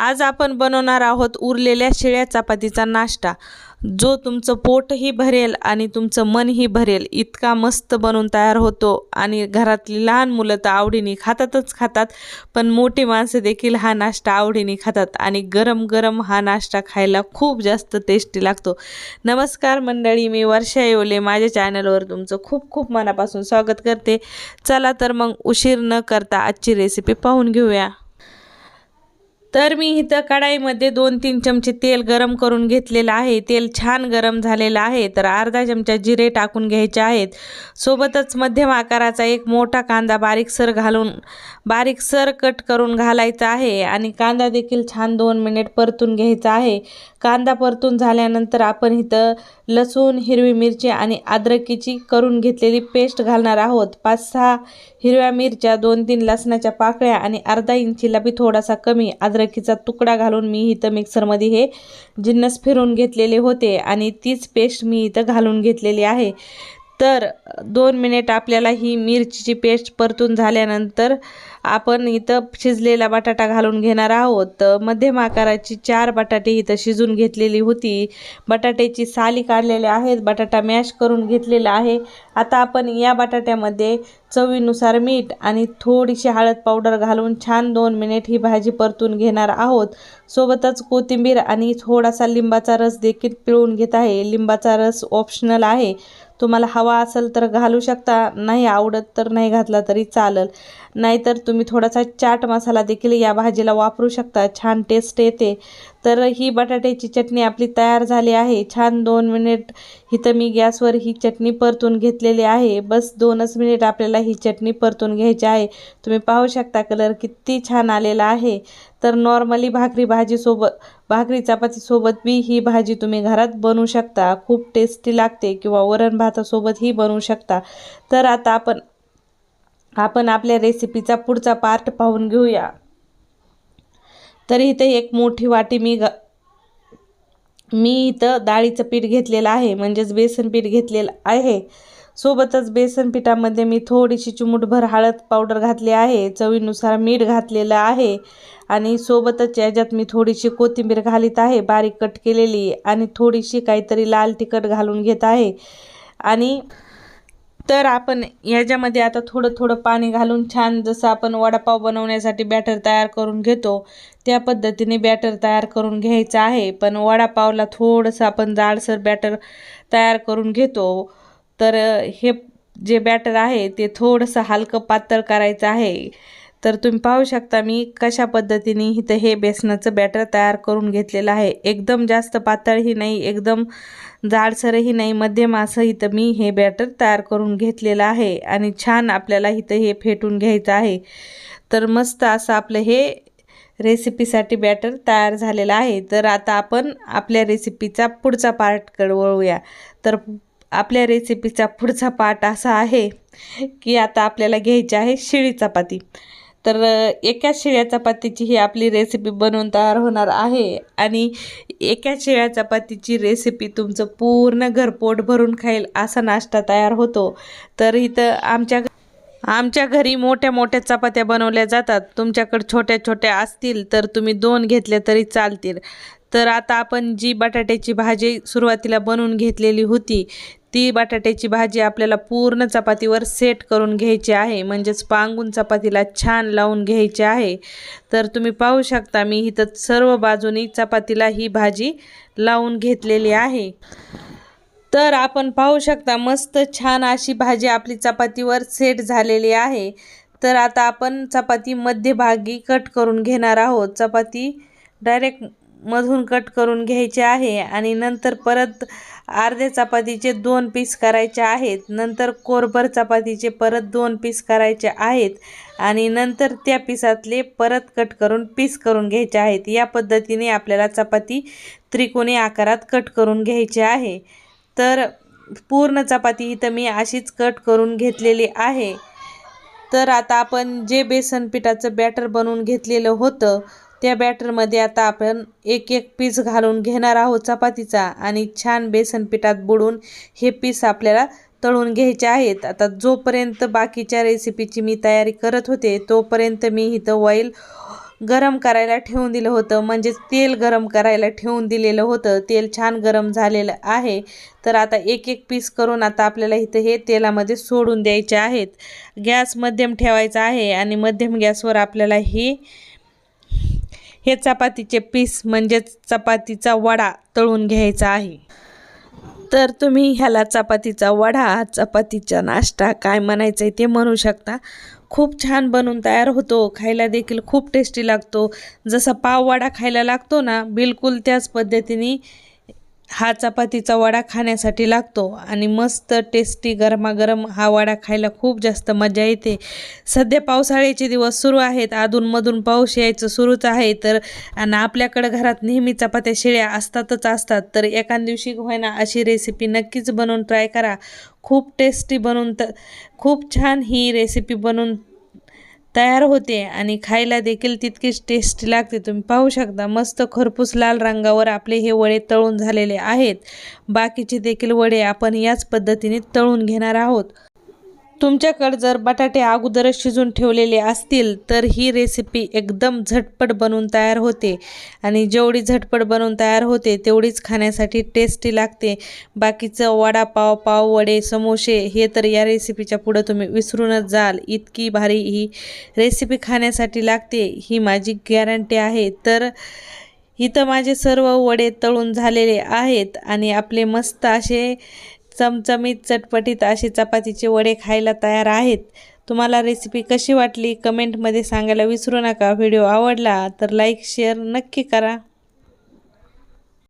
आज आपण बनवणार आहोत उरलेल्या शिळ्या चपातीचा नाश्ता. जो तुमचं पोटही भरेल आणि तुमचं मनही भरेल. इतका मस्त बनवून तयार होतो आणि घरातली लहान मुलं तर आवडीने खातातच खातात पण मोठी माणसं देखील हा नाश्ता आवडीने खातात आणि गरम गरम हा नाश्ता खायला खूप जास्त टेस्टी लागतो. नमस्कार मंडळी मी वर्षा येवले. माझ्या चॅनलवर तुमचं खूप खूप मनापासून स्वागत करते. चला तर मग उशीर न करता आजची रेसिपी पाहून घेऊया. तर मी इथं कढाईमध्ये दोन तीन चमचे तेल गरम करून घेतलेलं आहे. तेल छान गरम झालेलं आहे. तर अर्धा चमचा जिरे टाकून घ्यायचे आहेत. सोबतच मध्यम आकाराचा एक मोठा कांदा बारीकसर घालून बारीकसर कट करून घालायचा आहे. आणि कांदा देखील छान दोन मिनिट परतून घ्यायचा आहे. कांदा परतून झाल्यानंतर आपण इथं लसूण हिरवी मिरची आणि अद्रकीची करून घेतलेली पेस्ट घालणार आहोत. पाच सहा हिरव्या मिरच्या दोन तीन लसणाच्या पाकळ्या आणि अर्धा इंचीला बी थोडासा कमी अद्रकीचा तुकडा घालून मी इथं मिक्सरमध्ये हे जिन्नस फिरून घेतलेले होते आणि तीच पेस्ट मी इथं घालून घेतलेली आहे. तर दोन मिनिट आपल्याला ही मिरचीची पेस्ट परतून झाल्यानंतर आपण इथं शिजलेला बटाटा घालून घेणार आहोत. तर मध्यम आकाराची चार बटाटे इथं शिजून घेतलेली होती. बटाट्याची साली काढलेल्या आहेत. बटाटा मॅश करून घेतलेला आहे. आता आपण या बटाट्यामध्ये चवीनुसार मीठ आणि थोडीशी हळद पावडर घालून छान दोन मिनिट ही भाजी परतून घेणार आहोत. सोबतच कोथिंबीर आणि थोडासा लिंबाचा रस देखील पिळून घेत आहे. लिंबाचा रस ऑप्शनल आहे. तुम्हाला हवा असेल तर घालू शकता. नाही आवडत तर नाही घातला तरी चालेल. नाहीतर तुम्ही थोडासा चाट मसाला देखील या भाजीला वापरू शकता. छान टेस्ट येते. तर ही बटाट्याची चटणी आपली तयार झाली आहे. छान दोन मिनिट इथं मी गॅसवर ही चटणी परतून घेतलेली आहे. बस दोनच मिनिट आपल्याला ही चटणी परतून घ्यायची आहे. तुम्ही पाहू शकता कलर किती छान आलेला आहे. तर नॉर्मली भाकरी भाजीसोबत भाकरी चपातीसोबत बी ही भाजी तुम्ही घरात बनवू शकता. खूप टेस्टी लागते किंवा वरण भातासोबतही बनवू शकता. तर आता आपण आपण आपल्या रेसिपीचा पुढचा पार्ट पाहून घेऊया. तर इथे एक मोठी वाटी मी ग मी इथं डाळीचं पीठ घेतलेलं आहे. म्हणजेच बेसन पीठ घेतलेलं आहे. सोबतच बेसन पिठामध्ये मी थोडीशी चिमूटभर हळद पावडर घातली आहे. चवीनुसार मीठ घातलेलं आहे. आणि सोबतच याच्यात मी थोडीशी कोथिंबीर घालीत आहे. बारीक कट केलेली आणि थोडीशी काहीतरी लाल तिखट घालून घेत आहे. आणि तर आपण याच्यामध्ये आता थोडं थोडं पाणी घालून छान जसं आपण वडापाव बनवण्यासाठी बॅटर तयार करून घेतो त्या पद्धतीने बॅटर तयार करून घ्यायचं आहे. पण वडापावला थोडंसं आपण जाडसर बॅटर तयार करून घेतो. तर हे जे बॅटर आहे ते थोडंसं हलकं पातळ करायचं आहे. तर तुम्ही पाहू शकता मी कशा पद्धतीने इथं हे बेसनाचं बॅटर तयार करून घेतलेलं आहे. एकदम जास्त पातळही नाही एकदम जाडसरही नाही मध्यम असं इथं मी हे बॅटर तयार करून घेतलेलं आहे आणि छान आपल्याला इथं हे फेटून घ्यायचं आहे. तर मस्त असं आपलं हे रेसिपीसाठी बॅटर तयार झालेलं आहे. तर आता आपण आपल्या रेसिपीचा पुढचा पार्टकडे वळूया. तर आपल्या रेसिपीचा पुढचा पार्ट असा आहे की आता आपल्याला घ्यायची आहे शिळी चपाती. तर एका शिळ्या चपातीची ही आपली रेसिपी बनवून तयार होणार आहे. आणि एका शिळ्या चपातीची रेसिपी तुमचं पूर्ण घर पोट भरून खाईल असा नाश्ता तयार होतो. तर इथं आमच्या आमच्या घरी मोठ्या मोठ्या चपात्या बनवल्या जातात. तुमच्याकडे छोट्या छोट्या असतील तर तुम्ही दोन घेतल्या तरी चालतील. तर आता आपण जी बटाट्याची भाजी सुरुवातीला बनवून घेतलेली होती ती बटाट्याची भाजी आपल्याला पूर्ण चपातीवर सेट करून घ्यायची आहे. म्हणजेच पांगून चपातीला छान लावून घ्यायची आहे. तर तुम्ही पाहू शकता मी इथं सर्व बाजूनी चपातीला ही भाजी लावून घेतलेली आहे. तर आपण पाहू शकता मस्त छान अशी भाजी आपली चपातीवर सेट झालेली आहे. तर आता आपण चपाती मध्यभागी कट करून घेणार आहोत. चपाती डायरेक्ट मधून कट करून घ्यायचे आहे आणि नंतर परत अर्धे चपातीचे दोन पीस करायचे आहेत. नंतर कोरभर चपातीचे परत दोन पीस करायचे आहेत आणि नंतर त्या पिसातले परत कट करून पीस करून घ्यायचे आहेत. या पद्धतीने आपल्याला चपाती त्रिकोणी आकारात कट करून घ्यायचे आहे. तर पूर्ण चपाती इथं मी अशीच कट करून घेतलेली आहे. तर आता आपण जे बेसन पिठाचं बॅटर बनवून घेतलेलं होतं त्या बॅटरमध्ये आता आपण एक एक पीस घालून घेणार आहोत चपातीचा आणि छान बेसन पिठात बुडून हे पीस आपल्याला तळून घ्यायचे आहेत. आता जोपर्यंत बाकीच्या रेसिपीची मी तयारी करत होते तोपर्यंत मी इथं ऑइल गरम करायला ठेवून दिलं होतं. म्हणजेच तेल गरम करायला ठेवून दिलेलं होतं. तेल छान गरम झालेलं आहे. तर आता एक एक पीस करून आता आपल्याला इथं हे तेलामध्ये सोडून द्यायचे आहेत. गॅस मध्यम ठेवायचा आहे आणि मध्यम गॅसवर आपल्याला ही हे चपातीचे पीस म्हणजेच चपातीचा वडा तळून घ्यायचा आहे. तर तुम्ही ह्याला चपातीचा वडा चपातीचा नाश्ता काय म्हणायचं आहे ते म्हणू शकता. खूप छान बनून तयार होतो खायला देखील खूप टेस्टी लागतो. जसा पाववाडा खायला लागतो ना बिलकुल त्याच पद्धतीने हा चपातीचा वडा खाण्यासाठी लागतो आणि मस्त टेस्टी गरमागरम हा वडा खायला खूप जास्त मजा येते. सध्या पावसाळ्याचे दिवस सुरू आहेत. अधूनमधून पाऊस यायचं सुरूच आहे. तर आणि आपल्याकडं घरात नेहमी चपात्या शिळ्या असतातच असतात. तर एका दिवशी होईना अशी रेसिपी नक्कीच बनवून ट्राय करा. खूप टेस्टी बनवून तर खूप छान ही रेसिपी बनवून तयार होते आणि खायला देखील तितकीच टेस्टी लागते. तुम्ही पाहू शकता मस्त खरपूस लाल रंगावर आपले हे वडे तळून झालेले आहेत. बाकीचे देखील वडे आपण याच पद्धतीने तळून घेणार आहोत. तुमच्याकडे जर बटाटे अगोदरच शिजून ठेवलेले असतील तर ही रेसिपी एकदम झटपट बनवून तयार होते. आणि जेवढी झटपट बनवून तयार होते तेवढीच खाण्यासाठी टेस्टी लागते. बाकीचं वडापाव पाव वडे समोसे हे तर या रेसिपीच्या पुढं तुम्ही विसरूनच जाल. इतकी भारी ही रेसिपी खाण्यासाठी लागते ही माझी गॅरंटी आहे. तर इथं माझे सर्व वडे तळून झालेले आहेत आणि आपले मस्त असे चमचमीत चटपटीत असे चपातीचे वडे खायला तयार आहेत. तुम्हाला रेसिपी कशी वाटली? कमेंटमध्ये सांगायला विसरू नका. व्हिडिओ आवडला तर लाईक शेअर नक्की करा.